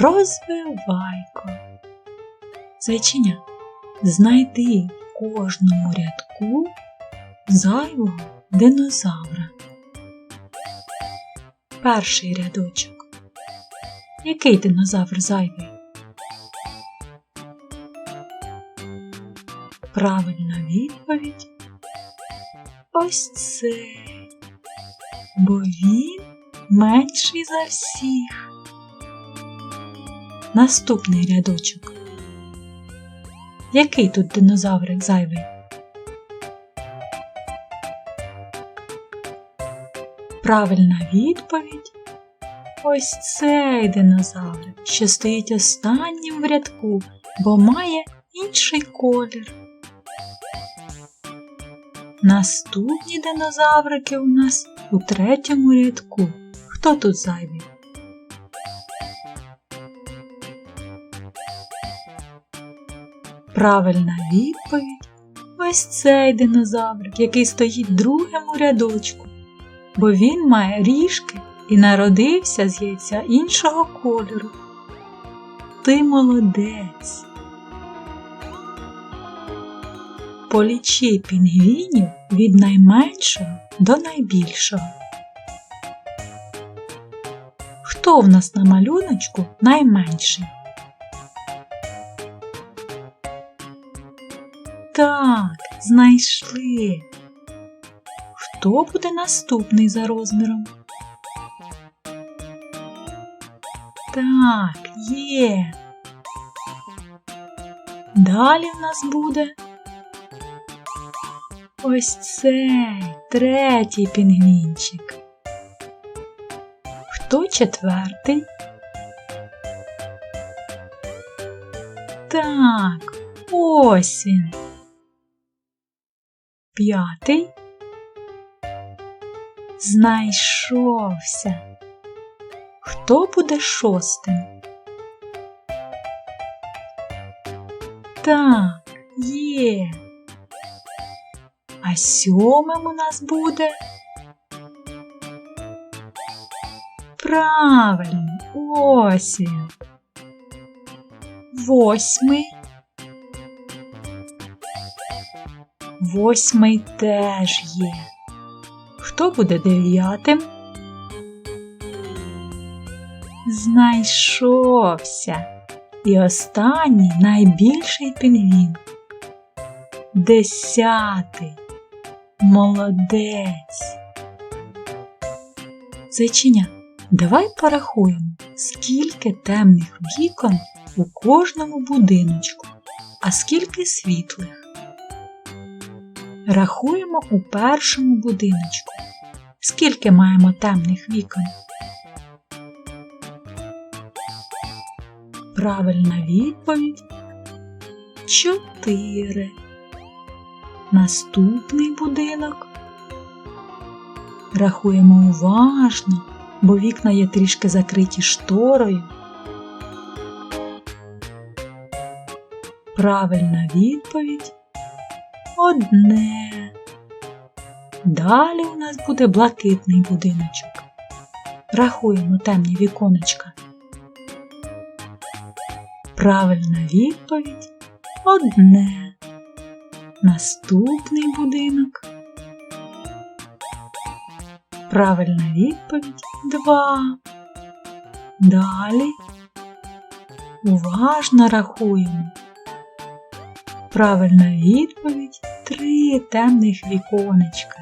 Розвивайко. Зайчиня, знайди в кожному рядку зайвого динозавра. Перший рядочок. Який динозавр зайвий? Правильна відповідь ось цей, бо він менший за всіх. Наступний рядочок. Який тут динозаврик зайвий? Правильна відповідь ось цей динозавр, що стоїть останнім в рядку, бо має інший колір. Наступні динозаврики у нас у третьому рядку. Хто тут зайвий? Правильна відповідь ось цей динозаврик, який стоїть в другому рядочку, бо він має ріжки і народився з яйця іншого кольору. Ти молодець. Полічи пінгвінів від найменшого до найбільшого. Хто в нас на малюночку найменший? Так, знайшли. Хто буде наступний за розміром? Так, є. Далі в нас буде ось цей третій пінгвінчик. Хто четвертий? Так, ось він. П'ятий знайшовся. Хто буде шостим? Так, є. А сьомим у нас буде. Правильно, ось він. Восьмий. Восьмий теж є. Хто буде дев'ятим? Знайшовся. І останній найбільший пінгвін. Десятий. Молодець. Зайчиня, давай порахуємо, скільки темних вікон у кожному будиночку, а скільки світлих. Рахуємо у першому будиночку. Скільки маємо темних вікон? Правильна відповідь чотири. Наступний будинок. Рахуємо уважно, бо вікна є трішки закриті шторою. Правильна відповідь одне. Далі у нас буде блакитний будиночок. Рахуємо темні віконечка. Правильна відповідь одне. Наступний будинок. Правильна відповідь два. Далі уважно рахуємо. Правильна відповідь три темних віконечка.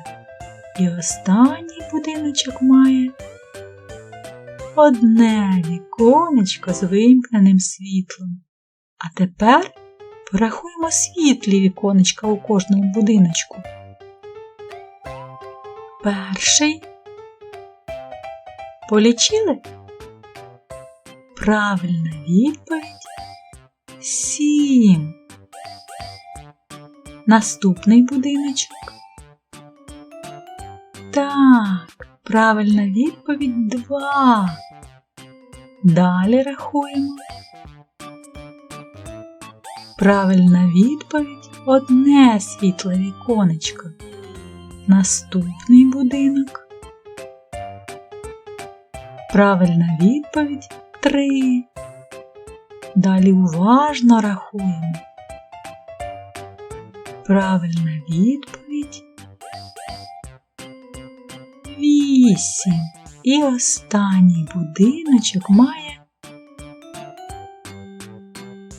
І останній будиночок має одне віконечко з вимкненим світлом. А тепер порахуємо світлі віконечка у кожному будиночку. Перший. Полічили? Правильна відповідь сім. Наступний будиночок. Так, правильна відповідь два. Далі рахуємо. Правильна відповідь одне світле віконечко. Наступний будинок. Правильна відповідь три. Далі уважно рахуємо. Правильна відповідь. Вісім. І останній будиночок має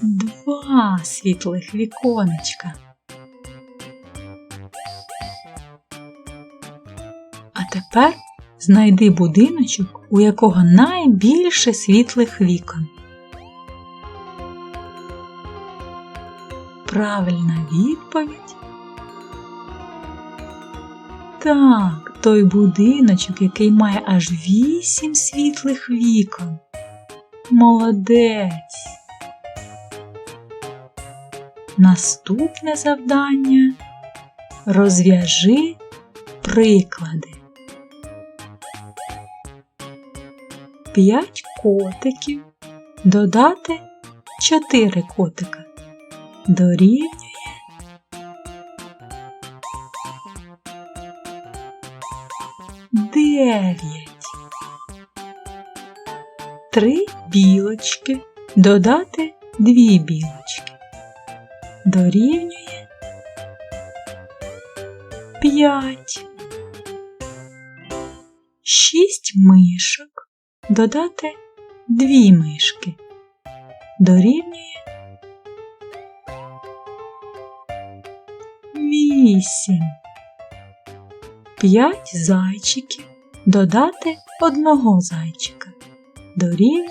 два світлих віконечка. А тепер знайди будиночок, у якого найбільше світлих вікон. Правильна відповідь. Так, той будиночок, який має аж вісім світлих вікон. Молодець. Наступне завдання розв'яжи приклади. П'ять котиків додати чотири котика дорівнює дев'ять. Три білочки додати дві білочки дорівнює п'ять. Шість мишок додати дві мишки дорівнює вісім. П'ять зайчиків додати одного зайчика дорівнює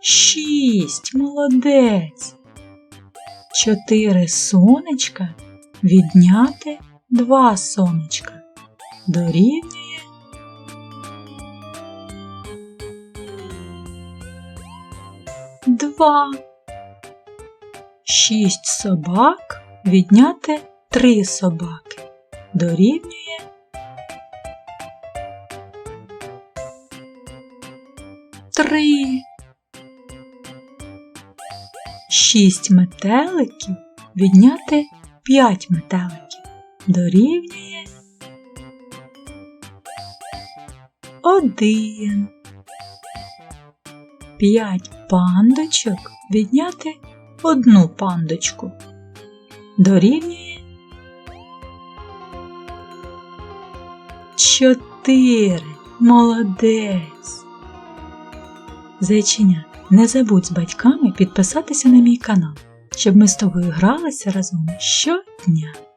шість. Молодець. Чотири сонечка відняти два сонечка дорівнює два. Шість собак відняти три собаки дорівнює три. Шість метеликів відняти п'ять метеликів дорівнює один. П'ять пандочок відняти одну пандочку дорівнює чотири. Молодець. Зайчиня, не забудь з батьками підписатися на мій канал, щоб ми з тобою гралися разом щодня.